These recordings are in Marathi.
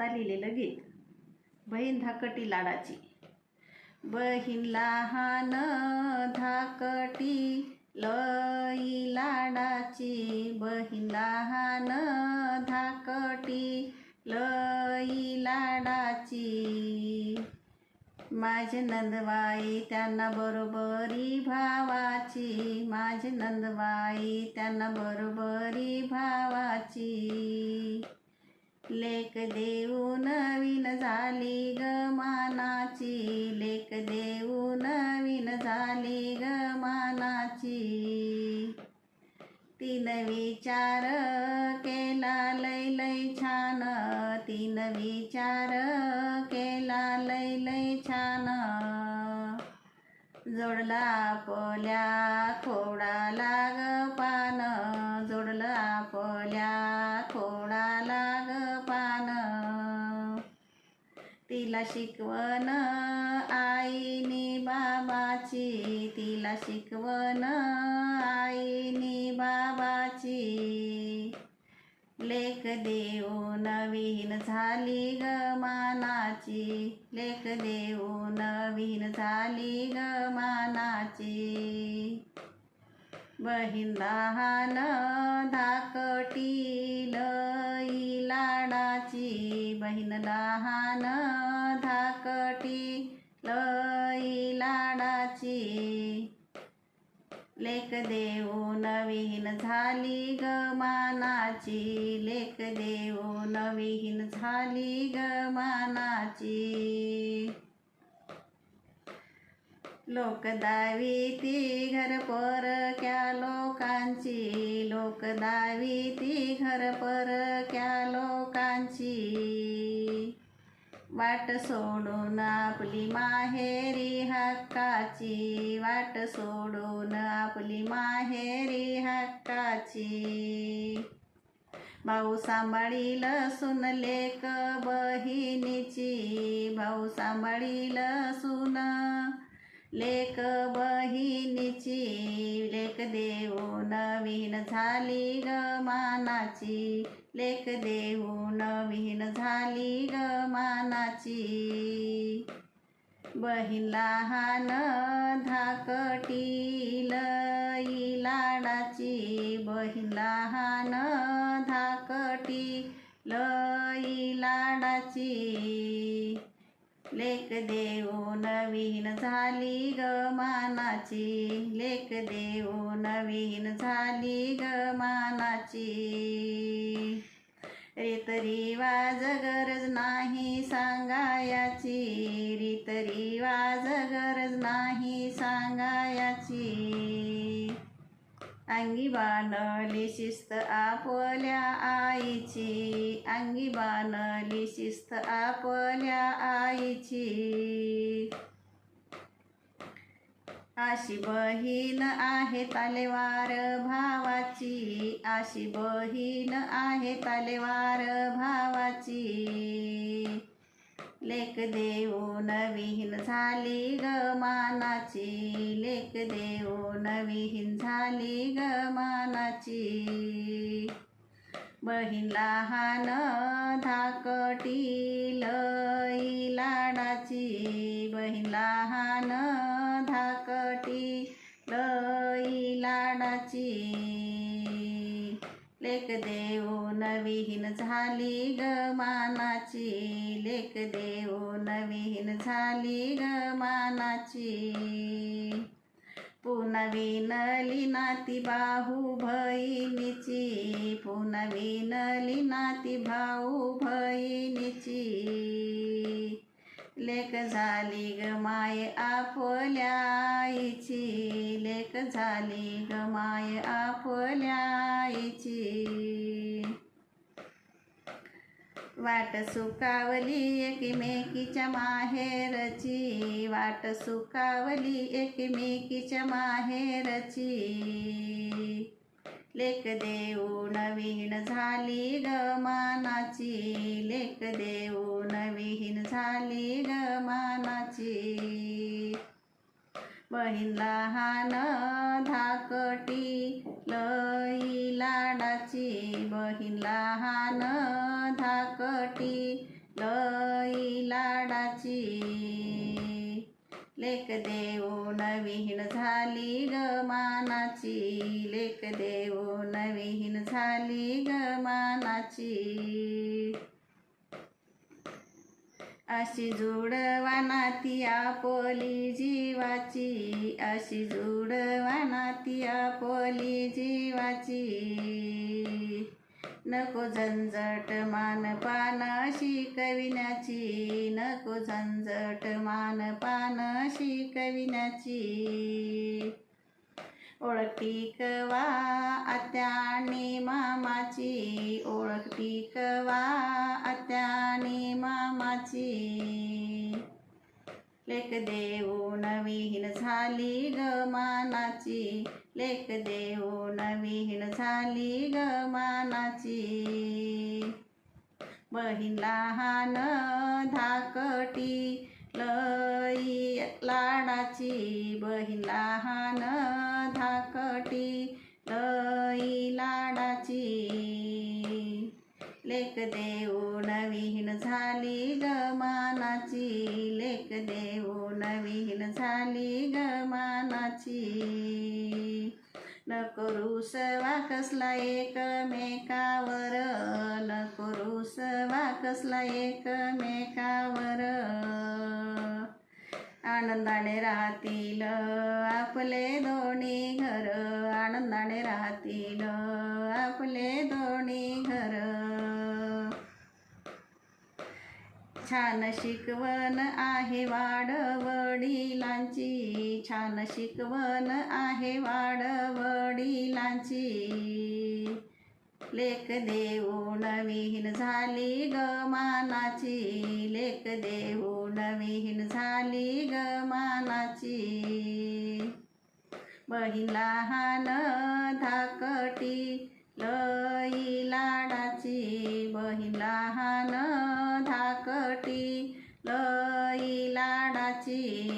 दत्ता लिहिलेलं गीत. बहीण धाकटी लाडाची. बहीण लहान धाकटी लई लाडाची. बहीण लहान धाकटी लई लाडाची. माझे नंदबाई त्यांना बरोबरी भावाची. माझे नंदबाई त्यांना बरोबरी भावाची. लेक देऊ नवीन झाली ग मानाची. लेक देऊ नवीन झाली ग मानाची. तीन विचार केला लय लय छान. तीन विचार केला लय लय छान. जोडला आपल्या खोडाला ग पान. जोडला आपल्या खोडाला तिला शिकवण आईनी बाबाची. तिला शिकवण आईनी बाबाची. लेख देऊ नवीन झाली ग मानाची. लेख देऊ नवीन झाली ग मानाची. बहीण लहान धाकटी लई लाडाची बहीण लहान धाकटी लई लाडाची. लेख देऊ नवीन झाली ग मानाची. लेख देऊ नवीन झाली ग मानाची. लोक दावी ती घर पर क्या लोकांची. लोक दावी ती घर पर क्या लोकांची. वाट सोडून आपली माहेरी हक्काची. वाट सोडून आपली माहेरी हक्काची. भाऊ सांभाळील सुन लेक बहिणीची. भाऊ सांभाळील सुन लेक बहिणीची लेक देऊ नवीन झाली ग मानाची. लेक देऊ नवीन झाली ग मानाची. बहीण लहान धाकटी लई लाडाची बहीण लहान धाकटी लई लाडाची लेख देऊ नवीन झाली ग मानाची. लेख देऊ नवीन झाली ग मानाची. रीत गरज नाही सांगायाची. रितरी वाज गरज नाही सांगायाची. अंगी बाणली शिस्त आपल्या आईची. अंगी बाणली शिस्त आपल्या आईची. अशी बहीण आहे तालेवार भावाची. अशी बहीण आहे तालेवार भावाची. लेख देऊ नवीन झाली ग मानाची. लेख देऊ नवीन झाली ग मानाची. बहीण लहान धाकटी लई लाडाची. बहीण लहान धाकटी लई लाडाची. लेख देऊ नवीन झाली ग मानाची. लेख देऊ नवीन झाली ग मानाची. पुन्हा नाती बाहू बहिणीची. पुन्हा विनली नाती भाऊ बहिणीची. लेक झाली ग माय आपल्या आईची लेक झाली ग माय आपल्या आईची वाट सुकावली एकमेकीच्या माहेरची. वाट सुकावली एकमेकीच्या माहेरची. लेख देऊ नवीन झाली ग मानाची. लेख देऊ नवीन झाली ग मानाची. बहीण लहान धाकटी लई लाडाची. बहीण लहान धाकटी लई लाडाची. लेक देऊन विहीन झाली ग मानाची. लेक देऊन विहीन झाली ग मानाची. अशी जुडवाना ती आपोली जीवाची. अशी जुडवाना ती आपोली जीवाची. नको झंझट मान पान शिकविण्याची नको झंझट मान पान शिकविण्याची ओळख टिकवा आत्यानी मामाची. ओळख टिकवा आत्यानी मामाची. लेख देऊ नवीन झाली ग मानाची. लेख देहो नवीन झाली ग मानाची. बहीण लहान धाकटी लई लाडाची. बहीण लहान धाकटी लई लाडाची. लेख देऊ नवीन झाली ग मानाची. लेख देऊ नवीन झाली ग मानाची. नको रुसवा कसला एकमेकावर नको रुसवा कसला एकमेकावर. आनंदाने राहतील आपले दोन्ही घर आनंदाने राहतील आपले दोन घर छान शिकवण आहे वाड वडिलांची छान शिकवण आहे वाड वडिलांची लेख देऊ विहीन झाली ग मानाची. लेख देऊ विहीन झाली ग मानाची. बहीण लहान धाकटी लई लाडाची. बहीण लहान धाकटी लई लाडाची.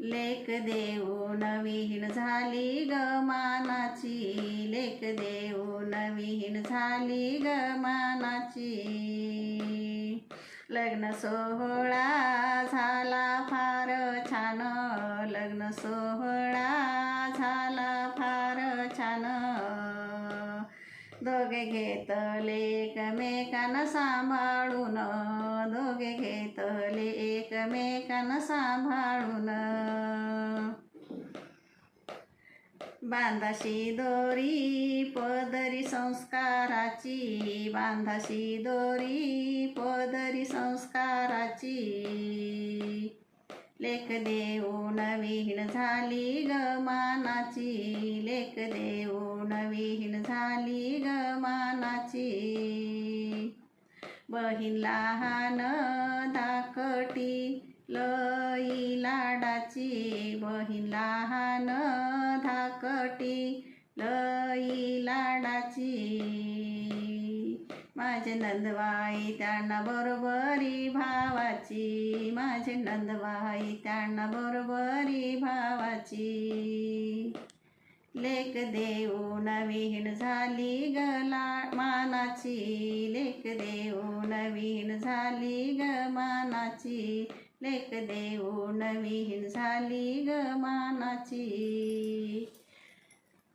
लेख देऊ नवीन झाली ग मानाची. लेख देऊ नवीन झाली ग मानाची. लग्न सोहळा झाला फार छान. लग्न सोहळा झाला फार छान. दोघे घेतले एकमेकांना सांभाळून. दोघे घेतले एकमेकांना सांभाळून. बांधाशी दोरी पदरी संस्काराची. बांधाशी दोरी पदरी संस्काराची. लेख देऊ नवीन झाली ग मानाची. लेख देऊ नवीन झाली ग मानाची. बहीण लहान धाकटी लई लाडाची. बहीण लहान धाकटी लई लाडाची. माझे नंदबाई त्यांना बरोबरी भावाची. माझे नंदबाई त्यांना बरोबरी भावाची. लेख देऊ नवीन झाली गला मानाची. लेख देऊ नवीन झाली ग मानाची. लेख देऊ नवीन झाली ग मानाची.